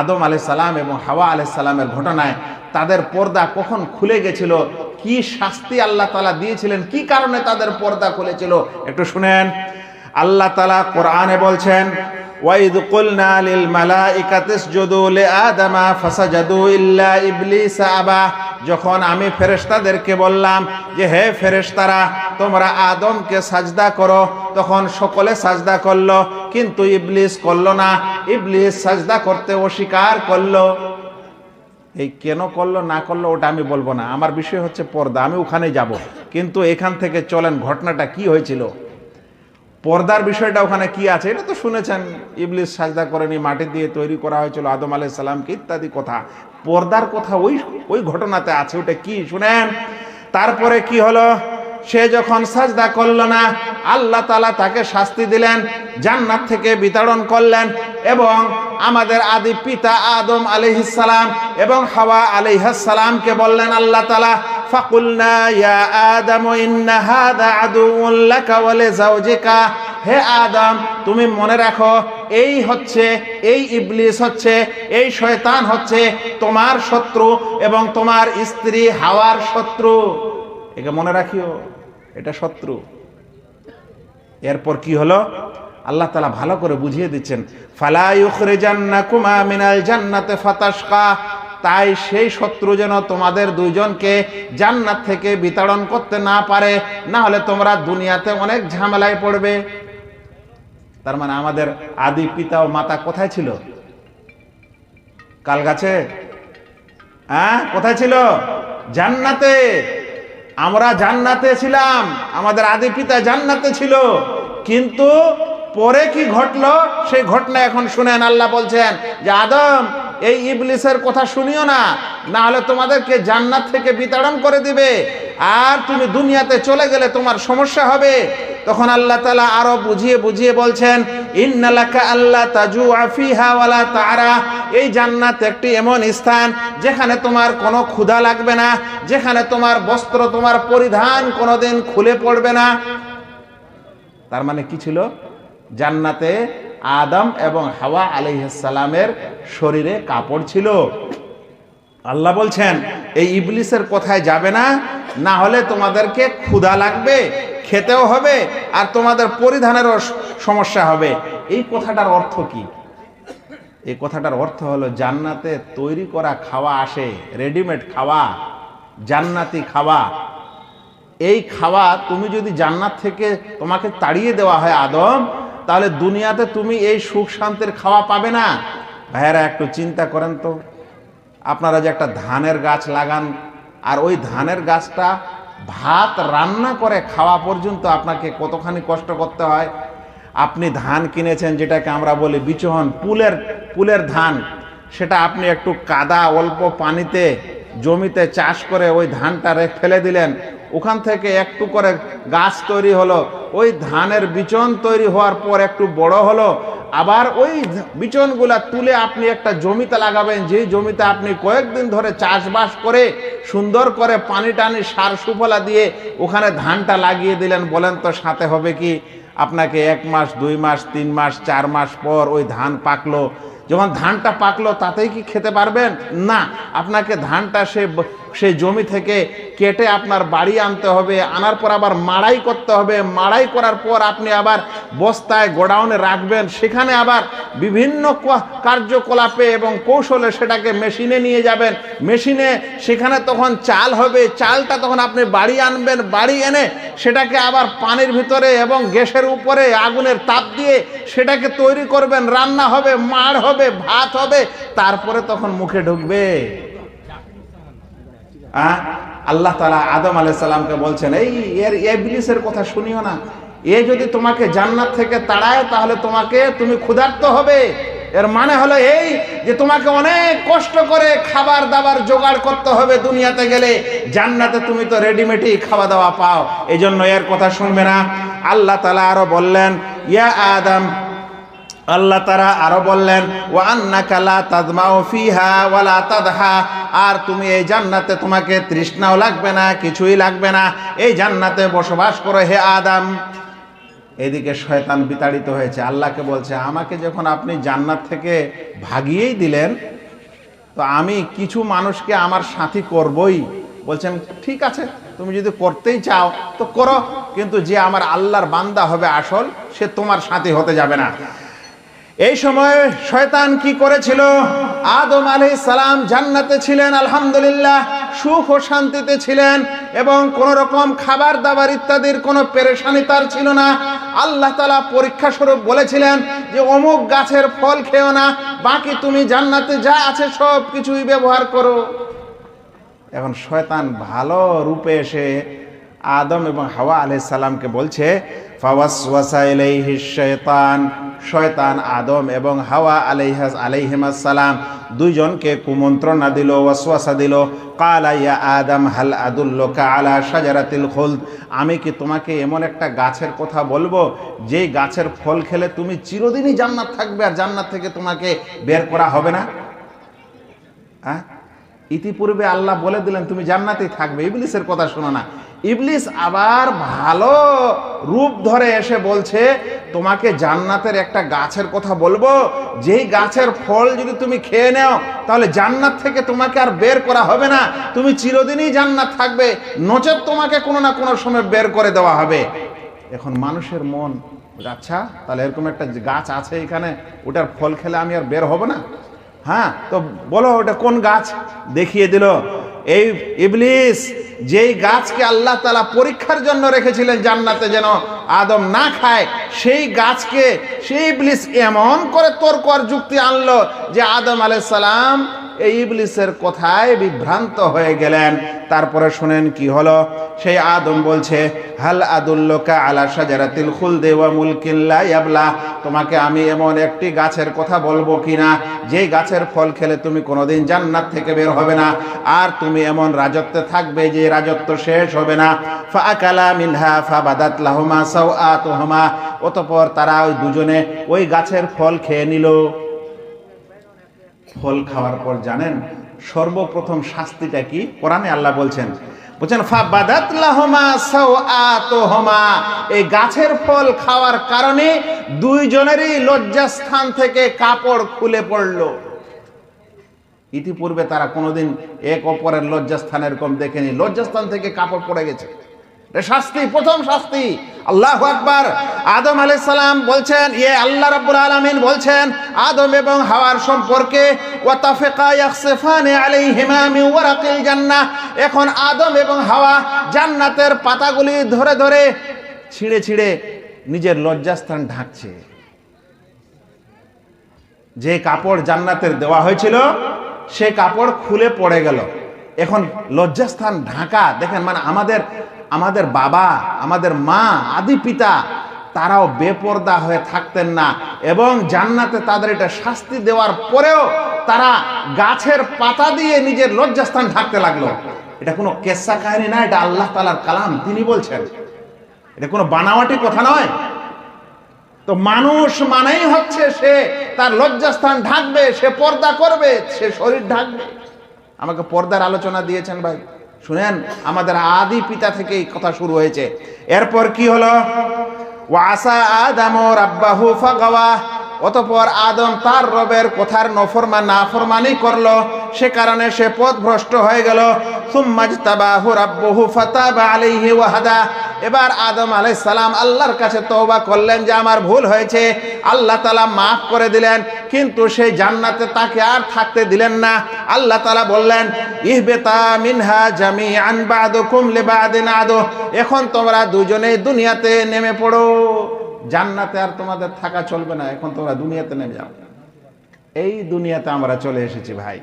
আদম সালাম এবং হাওয়া আলাইসালামের ঘটনায় তাদের পর্দা কখন খুলে গেছিল? কি শাস্তি আল্লাহ তালা দিয়েছিলেন? কি কারণে তাদের পর্দা খুলেছিল? একটু শুনেন। আল্লাহ তালা কোরআনে বলছেন ওয়াইদ কুলনা লিল মালাইকাতি ইসজুদু লিআদামা ফাসাজাদু ইল্লা ইবলিস আবা। যখন আমি ফেরেশতাদেরকে বললাম যে, হে ফেরেশতারা, তোমরা আদমকে সাজদা করো। তখন সকলে সাজদা করল, কিন্তু ইবলিস করল না। ইবলিস সাজদা করতে অস্বীকার করল। এই কেন করল, না করল, ওটা আমি বলব না। আমার বিষয় হচ্ছে পর্দা, আমি ওখানে যাব। কিন্তু এখান থেকে চলেন, ঘটনাটা কি হয়েছিল? পর্দার বিষয়টা ওখানে কি আছে, এটা তো শুনেছেন। ইবলিস সাজদা করেনি, মাটি দিয়ে তৈরি করা হয়েছিল আদম আলাই সালামকে ইত্যাদি কথা। পর্দার কথা ওই ওই ঘটনাতে আছে, ওটা কি? শুনেন। তারপরে কি হলো? সে যখন সাজদা করল না, আল্লাহ তালা তাকে শাস্তি দিলেন, জান্নাত থেকে বিতরণ করলেন এবং আমাদের আদি পিতা আদম আলিহিসালাম এবং হাওয়া আলিহাসালামকে বললেন, আল্লাহ তালা ফাকুলনা, ইয়া আদম, ইন্না হাদা আদুউন লাকা ওয়া হে আদম, তুমি মনে রাখো, এই হচ্ছে, এই ইবলিস হচ্ছে, এই শয়তান হচ্ছে তোমার শত্রু এবং তোমার স্ত্রী হাওয়ার শত্রু। একে মনে রাখিও, এটা শত্রু। এরপর কি হলো? আল্লাহ তালা ভালো করে বুঝিয়ে দিচ্ছেন ফালাইখরে জান্না কুমা মিনাল জান্নাতে ফাতাসকা তাই সেই শত্রু যেন তোমাদের দুইজনকে জান্নাত থেকে বিতাড়ন করতে না পারে, না হলে তোমরা দুনিয়াতে অনেক ঝামেলায় পড়বে। তার মানে আমাদের আদি পিতা ও মাতা কোথায় ছিল? কাল গাছে হ্যাঁ কোথায় ছিল? জান্নাতে। আমরা জান্নাতে ছিলাম, আমাদের আদি পিতা জান্নাতে ছিল। কিন্তু পরে কি ঘটলো? সেই ঘটনা এখন শুনেন, আল্লাহ বলছেন যে আদম এই ইবলিসের কথা শুনিও না না হলে তোমাদেরকে জান্নাত থেকে বিতাড়ন করে দিবে। আর তুমি দুনিয়াতে চলে গেলে তোমার সমস্যা হবে। তখন আল্লাহ তালা আরও বুঝিয়ে বুঝিয়ে বলছেন, ইন্নালাকা আল্লাহ তাজু আফিহা ওয়ালা তারা। এই জান্নাত একটি এমন স্থান যেখানে তোমার কোনো ক্ষুধা লাগবে না, যেখানে তোমার বস্ত্র, তোমার পরিধান কোনোদিন খুলে পড়বে না। তার মানে কি ছিল? জান্নাতে আদম এবং হাওয়া আলাইসালামের শরীরে কাপড় ছিল। আল্লাহ বলছেন, এই ইবলিসের কোথায় যাবে না না হলে তোমাদেরকে ক্ষুধা লাগবে, খেতেও হবে, আর তোমাদের পরিধানেরও সমস্যা হবে। এই কথাটার অর্থ কি? এই কথাটার অর্থ হলো, জান্নাতে তৈরি করা খাওয়া আসে, রেডিমেড খাওয়া, জান্নাতি খাওয়া। এই খাওয়া তুমি যদি জান্নাত থেকে তোমাকে তাড়িয়ে দেওয়া হয় আদম তাহলে দুনিয়াতে তুমি এই সুখ শান্তির খাওয়া পাবে না। ভাইয়েরা, একটু চিন্তা করেন তো। আপনারা যে একটা ধানের গাছ লাগান, আর ওই ধানের গাছটা ভাত রান্না করে খাওয়া পর্যন্ত আপনাকে কতখানি কষ্ট করতে হয়? আপনি ধান কিনেছেন, যেটাকে আমরা বলি বিচহন, পুলের পুলের ধান। সেটা আপনি একটু কাদা, অল্প পানিতে, জমিতে চাষ করে ওই ধানটা ফেলে দিলেন। ওখান থেকে একটু করে গাছ তৈরি হলো। ওই ধানের বিচন তৈরি হওয়ার পর একটু বড় হলো। আবার ওই বিচনগুলা তুলে আপনি একটা জমিতে লাগাবেন। যেই জমিতে আপনি কয়েকদিন ধরে চাষবাস করে সুন্দর করে পানি টানি, সার সুফলা দিয়ে ওখানে ধানটা লাগিয়ে দিলেন। বলেন তো সাথে হবে কি? আপনাকে এক মাস, দুই মাস, তিন মাস, চার মাস পর ওই ধান পাকলো। যখন ধানটা পাকলো, তাতেই কি খেতে পারবেন? না। আপনাকে ধানটা সে সেই জমি থেকে কেটে আপনার বাড়ি আনতে হবে, আনার পর আবার মাড়াই করতে হবে। মাড়াই করার পর আপনি আবার বস্তায় গোডাউনে রাখবেন, সেখানে আবার বিভিন্ন কার্যকলাপে এবং কৌশলে সেটাকে মেশিনে নিয়ে যাবেন। মেশিনে সেখানে তখন চাল হবে, চালটা তখন আপনি বাড়ি আনবেন, বাড়ি এনে সেটাকে আবার পানির ভিতরে এবং গ্যাসের উপরে আগুনের তাপ দিয়ে সেটাকে তৈরি করবেন। রান্না হবে, মাড় হবে, ভাত হবে, তারপরে তখন মুখে ঢুকবে। আল্লাহ তালা আদম আলাইসাল্লামকে বলছেন, এই, এর এবিলিসের কথা শুনিও না। এ যদি তোমাকে জান্নাত থেকে তাড়ায়, তাহলে তোমাকে তুমি ক্ষুধার্ত হবে। এর মানে হলো এই যে তোমাকে অনেক কষ্ট করে খাবার দাবার জোগাড় করতে হবে দুনিয়াতে গেলে। জান্নাতে তুমি তো রেডিমেডই খাওয়া দাওয়া পাও। এই জন্য এর কথা শুনবে না। আল্লাহ তালা আরও বললেন, ইয়া আদম। আল্লাহ তারা আরও বললেন ও আন্না কালা তাজমাও ফিহা ওয়ালা তাদহা। আর তুমি এই জান্নাতে তোমাকে তৃষ্ণাও লাগবে না, কিছুই লাগবে না। এই জান্নাতে বসবাস করো হে আদাম। এদিকে শয়তান বিতাড়িত হয়েছে। আল্লাহকে বলছে, আমাকে যখন আপনি জান্নাত থেকে ভাগিয়েই দিলেন, তো আমি কিছু মানুষকে আমার সাথী করবই। বলছেন ঠিক আছে, তুমি যদি করতেই চাও, তো করো। কিন্তু যে আমার আল্লাহর বান্দা হবে আসল, সে তোমার সাথী হতে যাবে না। এই সময় শয়তান কি করেছিল? আদম আলী সালাম জান্নাতে ছিলেন, আলহামদুলিল্লাহ, সুখ ও শান্তিতে ছিলেন এবং কোন রকম খাবার দাবার ইত্যাদির কোনো পেরেশানি তার ছিল না। আল্লাহ তালা পরীক্ষা স্বরূপ বলেছিলেন যে, অমুক গাছের ফল খেও না, বাকি তুমি জান্নাতে যা আছে সব কিছুই ব্যবহার করো। এখন শয়তান ভালো রূপে এসে আদম এবং হাওয়া আলাইহিস সালামকে বলছে, ফাওয়াসওয়াসা ইলাইহি শয়তান শয়তান আদম এবং হাওয়া আলাইহাস আলাইহিমাস সালাম দুইজনকে কুমন্ত্রণা দিল, ওয়াসওয়াসা দিল। কালা, ইয়া আদম, হাল আদুল্লুকা আলা শাজারাতিল খুলদ? আমি কি তোমাকে এমন একটা গাছের কথা বলব? যেই গাছের ফল খেলে তুমি চিরদিনই জান্নাত থাকবে আর জান্নাত থেকে তোমাকে বের করা হবে না? হ্যাঁ ইতিপূর্বে আল্লাহ বলে দিলেন, তুমি জান্নাতেই থাকবে। ইবলিসের কথা শোনো না। ইবলিস আবার ভালো রূপ ধরে এসে বলছে তোমাকে জান্নাতের একটা গাছের কথা বলব। যেই গাছের ফল যদি তুমি খেয়ে নাও, তাহলে জান্নাত থেকে তোমাকে আর বের করা হবে না। তুমি চিরদিনই জান্নাত থাকবে। নচেত তোমাকে কোনো না কোনো সময় বের করে দেওয়া হবে। এখন মানুষের মন আচ্ছা তাহলে এরকম একটা গাছ আছে এখানে, ওটার ফল খেলে আমি আর বের হব না? হ্যাঁ তো বলো ওটা কোন গাছ? দেখিয়ে দিল। এই ইবলিস, যেই গাছকে আল্লাহ তালা পরীক্ষার জন্য রেখেছিলেন জান্নাতে যেন আদম না খায়, সেই গাছকে, সেই ইবলিস এমন করে তোর কর যুক্তি আনলো যে আদম আলাইসালাম সালাম এই ইবলিসের কথায় বিভ্রান্ত হয়ে গেলেন। তারপরে শুনেন কি হলো? সেই আদম বলছে, হাল আদুল্লোকা আলা সাজারাতিল খুল দেওয়া মুলকিল্লা ইয়াবলা। তোমাকে আমি এমন একটি গাছের কথা বলব কিনা? যে গাছের ফল খেলে তুমি কোনোদিন জান্নাত থেকে বের হবে না। আর তুমি এমন রাজত্বে থাকবে যে রাজত্ব শেষ হবে না। ফা আকালা মিনহা ফা বাদাত লাহুমা সাউ আতহমা অতপর তারা ওই দুজনে ওই গাছের ফল খেয়ে নিল। ফল খাওয়ার পর জানেন সর্বপ্রথম শাস্তিটা কি? কোরআনে আল্লাহ বলছেন বলছেন এই গাছের ফল খাওয়ার কারণে দুইজনেরই লজ্জাস্থান থেকে কাপড় খুলে পড়ল। ইতিপূর্বে তারা কোনোদিন এক অপরের লজ্জাস্থান এরকম দেখেনি। লজ্জাস্থান থেকে কাপড় পড়ে গেছে। শাস্তি, প্রথম শাস্তি। আল্লাহ আকবার। আদম আলাই সালাম বলছেন ইয়ে আল্লাহ রাব্বুল আলামিন বলছেন, আদম এবং হাওয়ার সম্পর্কে এখন আদম এবং হাওয়া জান্নাতের পাতাগুলি ধরে ধরে ছিঁড়ে ছিঁড়ে নিজের লজ্জাস্থান ঢাকছে। যে কাপড় জান্নাতের দেওয়া হয়েছিল, সে কাপড় খুলে পড়ে গেল। এখন লজ্জাস্থান ঢাকা, দেখেন মানে আমাদের আমাদের বাবা, আমাদের মা, আদি পিতা, তারাও বেপর্দা হয়ে থাকতেন না এবং জান্নাতে তাদের এটা শাস্তি দেওয়ার পরেও তারা গাছের পাতা দিয়ে নিজের লজ্জাস্থান ঢাকতে লাগল। এটা কোনো কেসা কাহিনী না, এটা আল্লাহ তালার কালাম, তিনি বলছেন। এটা কোনো বানাওয়াটি কথা নয়। তো মানুষ মানেই হচ্ছে সে তার লজ্জাস্থান ঢাকবে, সে পর্দা করবে, সে শরীর ঢাকবে। আমাকে পর্দার আলোচনা দিয়েছেন ভাই। শুনেন, আমাদের আদি পিতা থেকে এই কথা শুরু হয়েছে। এরপর কি হলো? ওয়াসা আদাম রাব্বাহু ফাগাওয়া। অতপর আদম তার রবের কথার না ফরমানি করল। সে কারণে সে পথ ভ্রষ্ট হয়ে গেল। এবার আদম আলাইহিস সালাম আল্লাহর কাছে তওবা করলেন যে আমার ভুল হয়েছে, আল্লাহ তাআলা মাফ করে দিলেন, কিন্তু সেই জান্নাতে তাকে আর থাকতে দিলেন না। আল্লাহ তাআলা বললেন, ইহবেতা মিনহা জামিআন বাদুকুম লিবাদিন আদু। এখন তোমরা দুজনেই দুনিয়াতে নেমে পড়ো। জান্নাতে আর তোমাদের থাকা চলবে না, এখন তোমরা দুনিয়াতে নেমে যাও। এই দুনিয়াতে আমরা চলে এসেছি ভাই।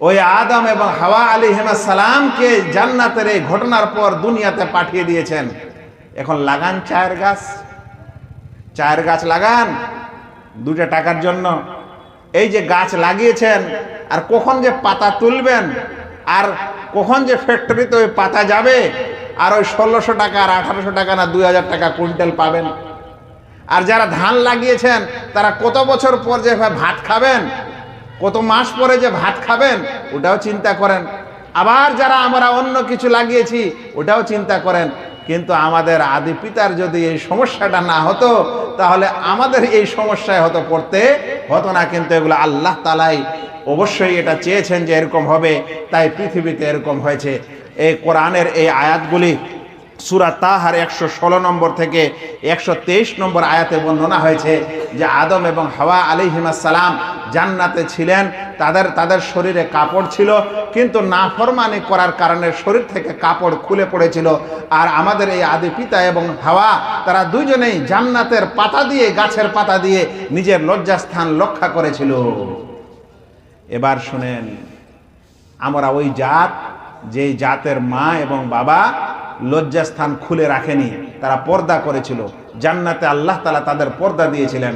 ওই আদম এবং হাওয়া আলী হেমা সালামকে জান্নাতের এই ঘটনার পর দুনিয়াতে পাঠিয়ে দিয়েছেন। এখন লাগান চায়ের গাছ। চায়ের গাছ লাগান দুটা টাকার জন্য। এই যে গাছ লাগিয়েছেন, আর কখন যে পাতা তুলবেন, আর কখন যে ফ্যাক্টরিতে ওই পাতা যাবে, আর ওই ষোলোশো টাকা আর আঠারোশো টাকা না দুই হাজার টাকা কুইন্টাল পাবেন। আর যারা ধান লাগিয়েছেন, তারা কত বছর পর যে ভাত খাবেন কত মাস পরে যে ভাত খাবেন, ওটাও চিন্তা করেন। আবার যারা আমরা অন্য কিছু লাগিয়েছি, ওটাও চিন্তা করেন। কিন্তু আমাদের আদি পিতার যদি এই সমস্যাটা না হতো, তাহলে আমাদের এই সমস্যায় হতো পড়তে হতো না। কিন্তু এগুলো আল্লাহ তালাই অবশ্যই এটা চেয়েছেন যে এরকম হবে, তাই পৃথিবীতে এরকম হয়েছে। এই কোরআনের এই আয়াতগুলি সুরা তাহার একশো ষোলো নম্বর থেকে একশো তেইশ নম্বর আয়াতে বর্ণনা হয়েছে যে আদম এবং হাওয়া আলিহিমাসালাম জান্নাতে ছিলেন, তাদের তাদের শরীরে কাপড় ছিল, কিন্তু নাফরমানি করার কারণে শরীর থেকে কাপড় খুলে পড়েছিল। আর আমাদের এই আদি পিতা এবং হাওয়া, তারা দুজনেই জান্নাতের পাতা দিয়ে, গাছের পাতা দিয়ে নিজের লজ্জাস্থান রক্ষা করেছিল। এবার শুনেন, আমরা ওই জাত, যেই জাতের মা এবং বাবা লজ্জাস্থান খুলে রাখেনি। তারা পর্দা করেছিল। জান্নাতে আল্লাহ তালা তাদের পর্দা দিয়েছিলেন।